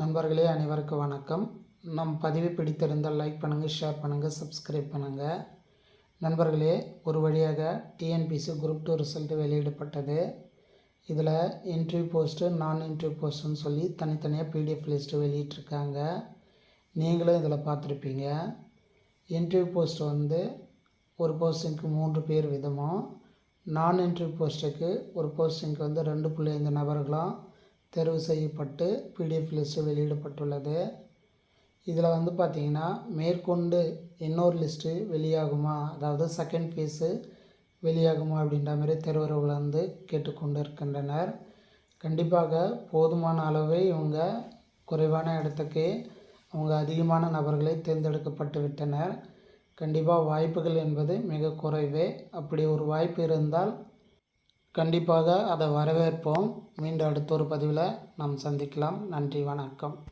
நண்பர்களே அனைவருக்கும் வணக்கம். நம் பதிவு பிடித்திருந்தால் லைக் பண்ணுங்கள் ஷேர் பண்ணுங்கள் சப்ஸ்கிரைப் பண்ணுங்கள் நண்பர்களே ஒரு வழியாக டிஎன்பிசி குரூப் டூ ரிசல்ட் வெளியிடப்பட்டது. இதில் இன்டர்வியூ போஸ்ட்டு நான் இன்டர்வியூ போஸ்ட்டுன்னு சொல்லி தனித்தனியாக பிடிஎஃப் லிஸ்ட்டு வெளியிட்ருக்காங்க நீங்களும் இதில் பார்த்துருப்பீங்க. இன்டர்வியூ போஸ்ட் வந்து ஒரு போஸ்டிங்க்கு மூன்று பேர் விதமும் நான் இன்டர்வியூ போஸ்ட்டுக்கு ஒரு போஸ்டிங்க்கு வந்து ரெண்டு புள்ளி ஐந்து நபர்களும் தேர்வு செய்யப்பட்டு பிடிஎஃப் லிஸ்ட்டு வெளியிடப்பட்டுள்ளது. இதில் வந்து பார்த்திங்கன்னா மேற்கொண்டு இன்னொரு லிஸ்ட்டு வெளியாகுமா? அதாவது செகண்ட் ஃபேஸு வெளியாகுமா அப்படின்ற மாதிரி தேர்வர்கள் வந்து கேட்டுக்கொண்டு இருக்கின்றனர். கண்டிப்பாக போதுமான அளவு இவங்க குறைவான இடத்துக்கு அவங்க அதிகமான நபர்களை தேர்ந்தெடுக்கப்பட்டு விட்டனர். கண்டிப்பாக வாய்ப்புகள் என்பது மிக குறைவே. அப்படி ஒரு வாய்ப்பு இருந்தால் கண்டிப்பாக அதை வரவேற்போம். மீண்டும் அடுத்த ஒரு பதிவில் நாம் சந்திக்கலாம். நன்றி வணக்கம்.